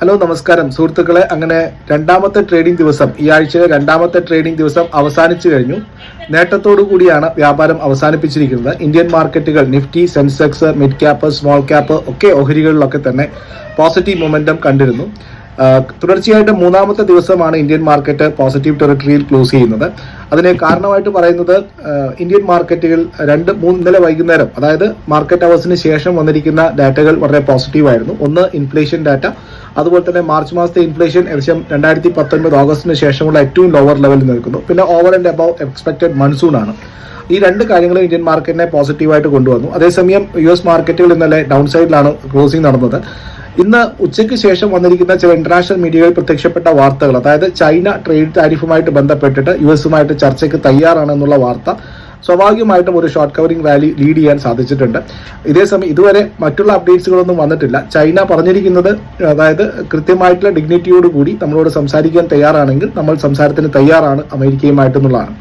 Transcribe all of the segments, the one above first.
Hello നമസ്കാരം. സുഹൃത്തുക്കളെ അങ്ങനെ രണ്ടാമത്തെ ട്രേഡിംഗ് ദിവസം ഈ ആഴ്ചയിലെ രണ്ടാമത്തെ ട്രേഡിംഗ് ദിവസം അവസാനിച്ചു കഴിഞ്ഞു. നേട്ടത്തോടു കൂടിയാണ് വ്യാപാരം അവസാനിപ്പിച്ചിരിക്കുന്നത്. ഇന്ത്യൻ മാർക്കറ്റുകൾ Nifty Sensex mid cap small cap ഒക്കെ ഓഹരികളിലൊക്കെ തന്നെ പോസിറ്റീവ് മൊമെന്റം കണ്ടിരുന്നു. തുടർച്ചയായിട്ട് മൂന്നാമത്തെ ദിവസമാണ് ഇന്ത്യൻ മാർക്കറ്റ് പോസിറ്റീവ് ടെറിട്ടറിയിൽ ക്ലോസ് ചെയ്യുന്നത്. അതിന് കാരണമായിട്ട് പറയുന്നത് ഇന്ത്യൻ മാർക്കറ്റുകൾ രണ്ട് മൂന്ന് ഇന്നലെ വൈകുന്നേരം അതായത് മാർക്കറ്റ് അവേഴ്സിന് ശേഷം വന്നിരിക്കുന്ന ഡാറ്റകൾ വളരെ പോസിറ്റീവ് ആയിരുന്നു. ഒന്ന് ഇൻഫ്ലേഷൻ ഡാറ്റ അതുപോലെ തന്നെ മാർച്ച് മാസത്തെ ഇൻഫ്ലേഷൻ ഏകദേശം രണ്ടായിരത്തി പത്തൊൻപത് ഓഗസ്റ്റിന് ശേഷമുള്ള ഏറ്റവും ലോവർ ലെവലിൽ നിൽക്കുന്നു. പിന്നെ over and above expected monsoon ആണ്. ഈ രണ്ട് കാര്യങ്ങളും ഇന്ത്യൻ മാർക്കറ്റിനെ പോസിറ്റീവായിട്ട് കൊണ്ടുവന്നു. അതേസമയം യു എസ് മാർക്കറ്റുകൾ ഇന്നലെ ഡൗൺ സൈഡിലാണ് ക്ലോസിംഗ് നടന്നത്. ഇന്ന് ഉച്ചയ്ക്ക് ശേഷം വന്നിരിക്കുന്ന ചില ഇന്റർനാഷണൽ മീഡിയകളിൽ പ്രത്യക്ഷപ്പെട്ട വാർത്തകൾ അതായത് ചൈന ട്രേഡ് താരിഫുമായിട്ട് ബന്ധപ്പെട്ടിട്ട് യു എസുമായിട്ട് ചർച്ചയ്ക്ക് തയ്യാറാണെന്നുള്ള വാർത്ത സ്വാഭാവികമായിട്ടും ഒരു ഷോർട്ട് കവറിംഗ് റാലി ലീഡ് ചെയ്യാൻ സാധിച്ചിട്ടുണ്ട്. ഇതേസമയം ഇതുവരെ മറ്റുള്ള അപ്ഡേറ്റ്സുകളൊന്നും വന്നിട്ടില്ല. ചൈന പറഞ്ഞിരിക്കുന്നത് അതായത് കൃത്യമായിട്ടുള്ള ഡിഗ്നിറ്റിയോട് കൂടി നമ്മളോട് സംസാരിക്കാൻ തയ്യാറാണെങ്കിൽ നമ്മൾ സംസാരത്തിന് തയ്യാറാണ് അമേരിക്കയുമായിട്ടെന്നുള്ളതാണ്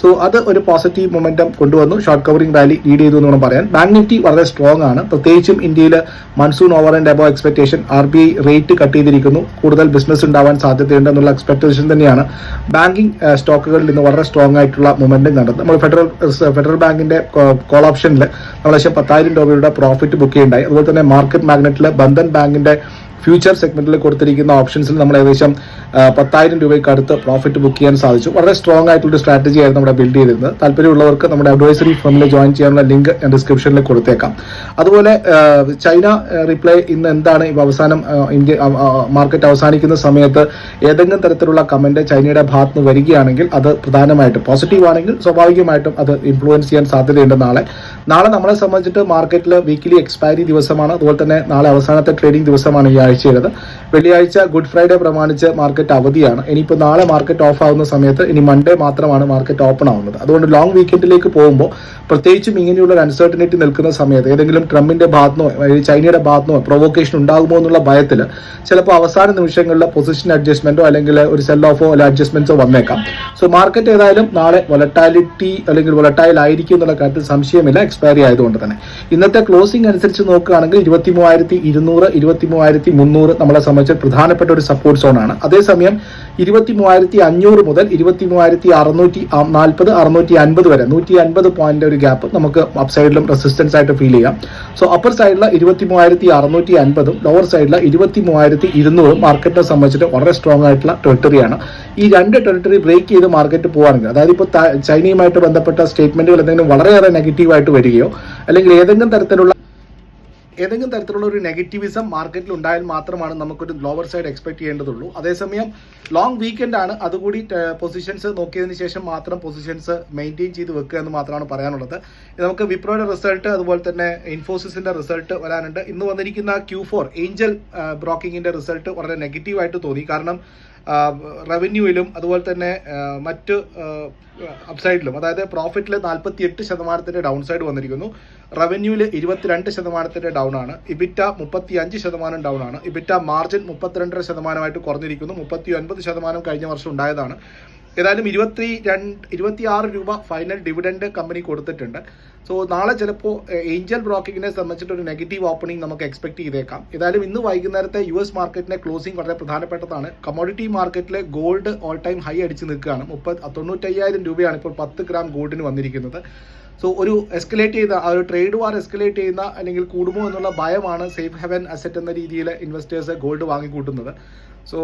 സോ അത് ഒരു പോസിറ്റീവ് മൊമെന്റം കൊണ്ടുവന്നു. ഷോർട്ട് കവറിംഗ് റാലി ലീഡ് ചെയ്തു എന്ന് വേണം പറയാൻ. ബാങ്ക് നിഫ്റ്റി വളരെ സ്ട്രോങ് ആണ്. പ്രത്യേകിച്ചും ഇന്ത്യയിൽ monsoon over and above expectation R B I rate cut ചെയ്തിരിക്കുന്നു. കൂടുതൽ ബിസിനസ് ഉണ്ടാവാൻ സാധ്യതയുണ്ട് എന്നുള്ള എക്സ്പെക്ടേഷൻ തന്നെയാണ്. ബാങ്കിങ് സ്റ്റോക്കുകളിൽ ഇന്ന് വളരെ സ്ട്രോങ് ആയിട്ടുള്ള മൊമെന്റം കണ്ടത് നമ്മൾ ഫെഡറൽ ഫെഡറൽ ബാങ്കിന്റെ കോൾ ഓപ്ഷനിൽ നമ്മൾ പത്തായിരം രൂപയുടെ പ്രോഫിറ്റ് ബുക്ക് ചെയ്യുണ്ടായി അതുപോലെ തന്നെ മാർക്കറ്റ് മാഗ്നറ്റിൽ ബന്ധൻ ബാങ്കിന്റെ ഫ്യൂച്ചർ സെഗ്മെന്റിൽ കൊടുത്തിരിക്കുന്ന ഓപ്ഷൻസിൽ നമ്മൾ ഏകദേശം പത്തായിരം രൂപയ്ക്ക് അടുത്ത് പ്രോഫിറ്റ് ബുക്ക് ചെയ്യാൻ സാധിച്ചു. വളരെ സ്ട്രോങ് ആയിട്ടുള്ള ഒരു സ്ട്രാറ്റജി ആയിരുന്നു നമ്മുടെ ബിൽഡ് ചെയ്തിരുന്നത്. താല്പര്യമുള്ളവർക്ക് നമ്മുടെ അഡ്വൈസറി ഫേമിൽ ജോയിൻ ചെയ്യാനുള്ള ലിങ്ക് ഞാൻ ഡിസ്ക്രിപ്ഷനിൽ കൊടുത്തേക്കാം. അതുപോലെ ചൈന റിപ്ലൈ ഇന്ന് എന്താണ്? ഇപ്പോൾ അവസാനം ഇന്ത്യ മാർക്കറ്റ് അവസാനിക്കുന്ന സമയത്ത് ഏതെങ്കിലും തരത്തിലുള്ള കമന്റ് ചൈനയുടെ ഭാഗത്ത് നിന്ന് വരികയാണെങ്കിൽ അത് പ്രധാനമായിട്ടും പോസിറ്റീവ് ആണെങ്കിൽ സ്വാഭാവികമായിട്ടും അത് ഇൻഫ്ലുവൻസ് ചെയ്യാൻ സാധ്യതയുണ്ട് നാളെ. നാളെ നമ്മളെ സംബന്ധിച്ചിട്ട് മാർക്കറ്റിൽ വീക്കിലി എക്സ്പയറി ദിവസമാണ്. അതുപോലെ തന്നെ നാളെ അവസാനത്തെ ട്രേഡിംഗ് ദിവസമാണ് ഈ ആഴ്ചയുള്ളത് വെള്ളിയാഴ്ച ഗുഡ് ഫ്രൈഡേ പ്രമാണിച്ച് മാർക്കറ്റ് അവധിയാണ്. ഇനിയിപ്പോൾ നാളെ മാർക്കറ്റ് ഓഫ് ആവുന്ന സമയത്ത് ഇനി മൺഡേ മാത്രമാണ് മാർക്കറ്റ് ഓപ്പൺ ആവുന്നത്. അതുകൊണ്ട് ലോങ് വീക്കെൻഡിലേക്ക് പോകുമ്പോൾ പ്രത്യേകിച്ചും ഇങ്ങനെയുള്ള ഒരു അൺസർട്ടനിറ്റി നിൽക്കുന്ന സമയത്ത് ഏതെങ്കിലും ട്രംപിന്റെ ഭാഗത്തുനിന്നോ ചൈനയുടെ ഭാഗത്തുനിന്നോ പ്രൊവോക്കേഷൻ ഉണ്ടാകുമോ എന്നുള്ള ഭയത്തിൽ ചിലപ്പോൾ അവസാന നിമിഷങ്ങളിൽ പൊസിഷൻ അഡ്ജസ്റ്റ്മെന്റോ അല്ലെങ്കിൽ ഒരു സെൽ ഓഫോ അല്ലെങ്കിൽ അഡ്ജസ്റ്റ്മെന്റ്സോ വന്നേക്കാം. സോ മാർക്കറ്റ് ഏതായാലും നാളെ വൊലറ്റാലിറ്റി അല്ലെങ്കിൽ വൊലറ്റൈൽ ആയിരിക്കും എന്നുള്ള കാര്യത്തിൽ സംശയമില്ല. എക്സ്പയറി ആയതുകൊണ്ട് തന്നെ. ഇന്നത്തെ ക്ലോസിംഗ് അനുസരിച്ച് നോക്കുകയാണെങ്കിൽ ഇരുപത്തി മൂവായിരത്തി ഇരുന്നൂറ് ഇരുപത്തി മൂവായിരത്തി മുന്നൂറ് നമ്മളെ സംബന്ധിച്ച് പ്രധാനപ്പെട്ട ഒരു സപ്പോർട്ട് സോണാണ് അതേസമയം ഇരുപത്തി മൂവായിരത്തി അഞ്ഞൂറ് മുതൽ ഇരുപത്തി മൂവായിരത്തി അറുന്നൂറ്റി നാൽപ്പത് അറുന്നൂറ്റി അൻപത് വരെ നൂറ്റി അൻപത് പോയിന്റ് ഒരു ഗ്യാപ്പ് നമുക്ക് അപ് സൈഡിലും റെസിസ്റ്റൻസ് ആയിട്ട് ഫീൽ ചെയ്യാം. സോ അപ്പർ സൈഡിലെ ഇരുപത്തി മൂവായിരത്തി അറുന്നൂറ്റി അൻപതും ലോവർ സൈഡിലെ ഇരുപത്തി മൂവായിരത്തി ഇരുന്നൂറും മാർക്കറ്റിനെ സംബന്ധിച്ചിട്ട് വളരെ സ്ട്രോങ് ആയിട്ടുള്ള ടെറിട്ടറിയാണ് ഈ രണ്ട് ടെറിട്ടറി ബ്രേക്ക് ചെയ്ത് മാർക്കറ്റ് പോകുകയാണെങ്കിൽ അതായത് ഇപ്പോൾ ചൈനയുമായിട്ട് ബന്ധപ്പെട്ട സ്റ്റേറ്റ്മെന്റുകൾ എന്തെങ്കിലും വളരെയേറെ നെഗറ്റീവായിട്ട് വരികയോ അല്ലെങ്കിൽ ഏതെങ്കിലും തരത്തിലുള്ള ഏതെങ്കിലും തരത്തിലുള്ള ഒരു നെഗറ്റിവിസം മാർക്കറ്റിൽ ഉണ്ടായാൽ മാത്രമാണ് നമുക്കൊരു ലോവർ സൈഡ് എക്സ്പെക്ട് ചെയ്യേണ്ടതുള്ളൂ. അതേസമയം ലോങ് വീക്കെൻഡ് ആണ്. അതുകൂടി പൊസിഷൻസ് നോക്കിയതിന് ശേഷം മാത്രം പൊസിഷൻസ് മെയിന്റെയിൻ ചെയ്ത് വെക്കുക എന്ന് മാത്രമാണ് പറയാനുള്ളത്. നമുക്ക് വിപ്രോയുടെ റിസൾട്ട് അതുപോലെ തന്നെ ഇൻഫോസിസിന്റെ റിസൾട്ട് വരാനുണ്ട്. ഇന്ന് വന്നിരിക്കുന്ന ക്യൂ ഫോർ ഏഞ്ചൽ ബ്രോക്കിങ്ങിന്റെ റിസൾട്ട് വളരെ നെഗറ്റീവായിട്ട് തോന്നി. കാരണം റവന്യൂയിലും അതുപോലെ തന്നെ മറ്റ് അപ്സൈഡിലും അതായത് പ്രോഫിറ്റിൽ നാൽപ്പത്തി എട്ട് ശതമാനത്തിന്റെ ഡൗൺ സൈഡ് വന്നിരിക്കുന്നു. റവന്യൂവിൽ ഇരുപത്തിരണ്ട് ശതമാനത്തിന്റെ ഡൗൺ ആണ്. ഇബിറ്റ മുപ്പത്തി അഞ്ച് ശതമാനം ഡൗൺ ആണ്. ഇബിറ്റ മാർജിൻ മുപ്പത്തിരണ്ടര ശതമാനമായിട്ട് കുറഞ്ഞിരിക്കുന്നു. മുപ്പത്തി ഒൻപത് ശതമാനം കഴിഞ്ഞ വർഷം ഉണ്ടായതാണ്. ഏതായാലും ഇരുപത്തി രണ്ട് ഇരുപത്തി ആറ് രൂപ ഫൈനൽ ഡിവിഡൻഡ് കമ്പനി കൊടുത്തിട്ടുണ്ട്. സോ നാളെ ചിലപ്പോൾ ഏഞ്ചൽ ബ്രോക്കിങ്ങിനെ സംബന്ധിച്ചിട്ട് ഒരു നെഗറ്റീവ് ഓപ്പണിംഗ് നമുക്ക് എക്സ്പെക്ട് ചെയ്തേക്കാം. ഏതായാലും ഇന്ന് വൈകുന്നേരത്തെ യു എസ് മാർക്കറ്റിന്റെ ക്ലോസിംഗ് വളരെ പ്രധാനപ്പെട്ടതാണ്. കമോഡിറ്റി മാർക്കറ്റിലെ ഗോൾഡ് ഓൾ ടൈം ഹൈ അടിച്ച് നിൽക്കുകയാണ്. മുപ്പത് തൊണ്ണൂറ്റയ്യായിരം രൂപയാണ് ഇപ്പോൾ പത്ത് ഗ്രാം ഗോൾഡിന് വന്നിരിക്കുന്നത്. സോ ഒരു എസ്കലേറ്റ് ചെയ്ത ആ ഒരു ട്രേഡ് വാർ എസ്കലേറ്റ് ചെയ്യുന്ന അല്ലെങ്കിൽ കൂടുമോ എന്നുള്ള ഭയമാണ് സേഫ് ഹെവൻ അസറ്റ് എന്ന രീതിയിൽ ഇൻവെസ്റ്റേഴ്സ് ഗോൾഡ് വാങ്ങിക്കൂട്ടുന്നത്. സോ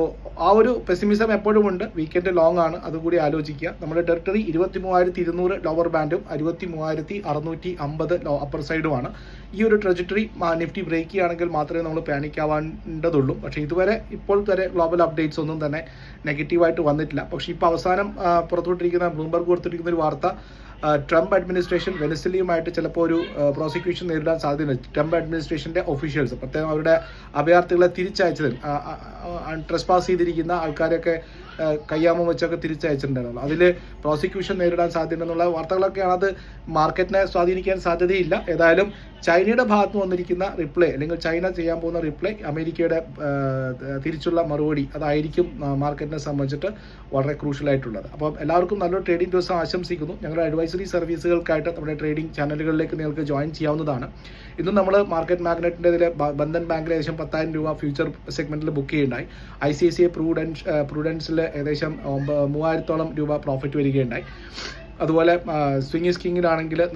ആ ഒരു പെസിമിസം എപ്പോഴും ഉണ്ട്. വീക്കെൻഡ് ലോങ് ആണ്. അതുകൂടി ആലോചിക്കുക. നമ്മുടെ ടെറിട്ടറി ഇരുപത്തി മൂവായിരത്തി ഇരുന്നൂറ് ലോവർ ബാൻഡും അറുപത്തി മൂവായിരത്തി അറുന്നൂറ്റി അമ്പത് ലോ അപ്പർ സൈഡുമാണ് ഈ ഒരു ട്രജറ്ററി നിഫ്റ്റി ബ്രേക്ക് ചെയ്യുകയാണെങ്കിൽ മാത്രമേ നമ്മൾ പാനിക്കാവേണ്ടതുള്ളൂ പക്ഷേ ഇതുവരെ ഇപ്പോൾ വരെ ഗ്ലോബൽ അപ്ഡേറ്റ്സ് ഒന്നും തന്നെ നെഗറ്റീവായിട്ട് വന്നിട്ടില്ല. പക്ഷേ ഇപ്പോൾ അവസാനം പുറത്തുവിട്ടിരിക്കുന്ന ബ്ലൂംബർഗ് കൊടുത്തിരിക്കുന്ന ഒരു വാർത്ത ട്രംപ് അഡ്മിനിസ്ട്രേഷൻ വെനസിലിയുമായിട്ട് ചിലപ്പോൾ ഒരു പ്രോസിക്യൂഷൻ നേരിടാൻ സാധ്യതയുണ്ട്. ട്രംപ് അഡ്മിനിസ്ട്രേഷന്റെ ഒഫീഷ്യൽസ് പ്രത്യേകം അവരുടെ അഭയാർത്ഥികളെ തിരിച്ചയച്ചതിൽ ട്രസ്പാസ് ചെയ്തിരിക്കുന്ന ആൾക്കാരെയൊക്കെ കയ്യാമം വെച്ചൊക്കെ തിരിച്ചയച്ചിട്ടുണ്ടായിരുന്നു. അതിൽ പ്രോസിക്യൂഷൻ നേരിടാൻ സാധ്യതയുണ്ടെന്നുള്ള വാർത്തകളൊക്കെയാണ് അത് മാർക്കറ്റിനെ സ്വാധീനിക്കാൻ സാധ്യതയില്ല. ഏതായാലും ചൈനയുടെ ഭാഗത്ത് വന്നിരിക്കുന്ന റിപ്ലൈ അല്ലെങ്കിൽ ചൈന ചെയ്യാൻ പോകുന്ന റിപ്ലൈ അമേരിക്കയുടെ തിരിച്ചുള്ള മറുപടി അതായിരിക്കും മാർക്കറ്റിനെ സംബന്ധിച്ചിട്ട് വളരെ ക്രൂഷ്യൽ ആയിട്ടുള്ളത് അപ്പം എല്ലാവർക്കും നല്ലൊരു ട്രേഡിംഗ് ദിവസം ആശംസിക്കുന്നു. ഞങ്ങളുടെ അഡ്വൈസറി സർവീസുകൾക്കായിട്ട് നമ്മുടെ ട്രേഡിംഗ് ചാനലുകളിലേക്ക് നിങ്ങൾക്ക് ജോയിൻ ചെയ്യാവുന്നതാണ്. ഇന്ന് നമ്മൾ മാർക്കറ്റ് മാഗ്നറ്റിന്റെ ഇതിൽ ബന്ധൻ ബാങ്കിൽ ഏകദേശം പത്തായിരം രൂപ ഫ്യൂച്ചർ സെഗ്മെന്റിൽ book ചെയ്യുണ്ടായി I C I C prudence പ്രൂഡൻസിൽ ഏകദേശം മൂവായിരത്തോളം രൂപ പ്രോഫിറ്റ് വരികയുണ്ടായി. അതുപോലെ സ്വിംഗ്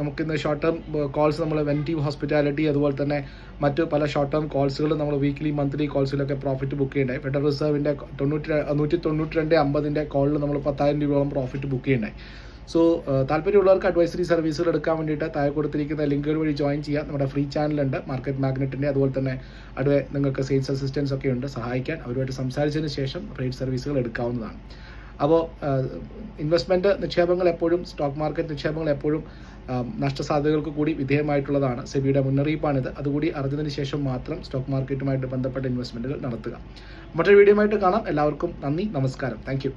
നമുക്ക് ഇന്ന് ഷോർട്ട് ടേം കോൾസ് നമ്മൾ വെന്റീവ് ഹോസ്പിറ്റാലിറ്റി അതുപോലെ തന്നെ മറ്റ് പല ഷോർട്ട് ടേം കോൾസുകൾ നമ്മൾ വീക്ക്ലി മന്ത്ലി കോൾസിലൊക്കെ പ്രോഫിറ്റ് ബുക്ക് ചെയ്യണ്ടായി ഫെഡറൽ റിസർവിന്റെ തൊണ്ണൂറ്റി നൂറ്റി തൊണ്ണൂറ്റി രണ്ട് അമ്പതിന്റെ കോളിൽ നമ്മൾ പത്തായിരം രൂപയോളം പ്രോഫിറ്റ് ബുക്ക് ചെയ്യണ്ടായി സോ താല്പര്യമുള്ളവർക്ക് അഡ്വൈസറി സർവീസുകൾ എടുക്കാൻ വേണ്ടിയിട്ട് താഴെ കൊടുത്തിരിക്കുന്ന ലിങ്കുകൾ വഴി ജോയിൻ ചെയ്യാം നമ്മുടെ ഫ്രീ ചാനലുണ്ട് മാർക്കറ്റ് മാഗ്നറ്റിന്റെ അതുപോലെ തന്നെ അവിടെ നിങ്ങൾക്ക് സെയിൽസ് അസിസ്റ്റൻസ് ഒക്കെ ഉണ്ട് സഹായിക്കാൻ. അവരുമായിട്ട് സംസാരിച്ചതിന് ശേഷം ട്രേഡ് സർവീസുകൾ എടുക്കാവുന്നതാണ്. അപ്പോൾ ഇൻവെസ്റ്റ്മെന്റ് നിക്ഷേപങ്ങൾ എപ്പോഴും സ്റ്റോക്ക് മാർക്കറ്റ് നിക്ഷേപങ്ങൾ എപ്പോഴും നഷ്ടസാധ്യതകൾക്ക് കൂടി വിധേയമായിട്ടുള്ളതാണ് സെബിയുടെ മുന്നറിയിപ്പാണിത്. അതുകൂടി അറിഞ്ഞതിന് ശേഷം മാത്രം സ്റ്റോക്ക് മാർക്കറ്റുമായിട്ട് ബന്ധപ്പെട്ട ഇൻവെസ്റ്റ്മെന്റുകൾ നടത്തുക. മറ്റൊരു വീഡിയോ ആയിട്ട് കാണാം. എല്ലാവർക്കും നന്ദി നമസ്കാരം. താങ്ക്